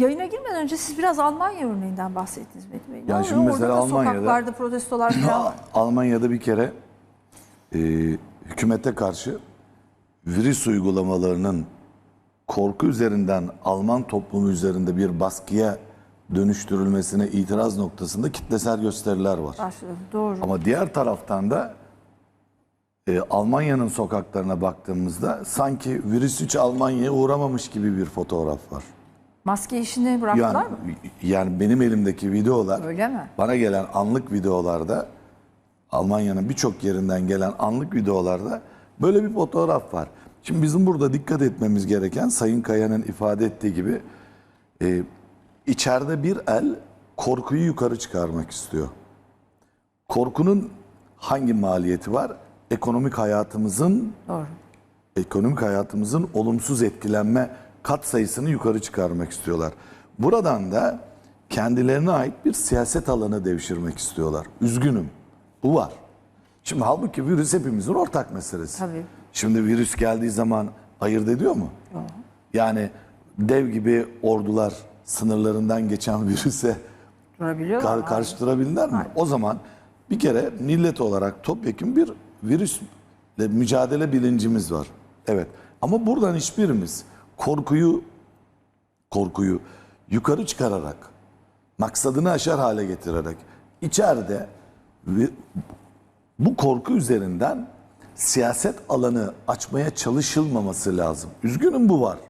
Yayına girmeden önce siz biraz Almanya örneğinden bahsettiniz Metin Bey. Ne Ya oluyor? şimdi mesela Orada da Almanya'da- sokaklarda protestolar falan var. Almanya'da bir kere e, hükümete karşı virüs uygulamalarının korku üzerinden Alman toplumu üzerinde bir baskıya dönüştürülmesine itiraz noktasında kitlesel gösteriler var. Başladı. Doğru. Ama diğer taraftan da e, Almanya'nın sokaklarına baktığımızda sanki virüs hiç Almanya'ya uğramamış gibi bir fotoğraf var. Maske işini bıraktılar Yani, mı? yani benim elimdeki videolar Öyle mi? bana gelen anlık videolarda Almanya'nın birçok yerinden gelen anlık videolarda böyle bir fotoğraf var. Şimdi bizim burada dikkat etmemiz gereken Sayın Kaya'nın ifade ettiği gibi e, içeride bir el korkuyu yukarı çıkarmak istiyor. Korkunun hangi maliyeti var? Ekonomik hayatımızın Doğru. ekonomik hayatımızın olumsuz etkilenme kat sayısını yukarı çıkarmak istiyorlar. Buradan da kendilerine ait bir siyaset alanı devşirmek istiyorlar. Üzgünüm. Bu var. Şimdi halbuki virüs hepimizin ortak meselesi. Tabii. Şimdi virüs geldiği zaman ayırt ediyor mu? Yani dev gibi ordular sınırlarından geçen virüse Kar, karşı durabilirler mi? O zaman bir kere millet olarak topyekun bir virüsle mücadele bilincimiz var. Evet. Ama buradan hiçbirimiz korkuyu korkuyu yukarı çıkararak maksadını aşar hale getirerek içeride bu korku üzerinden siyaset alanı açmaya çalışılmaması lazım. Üzgünüm bu var.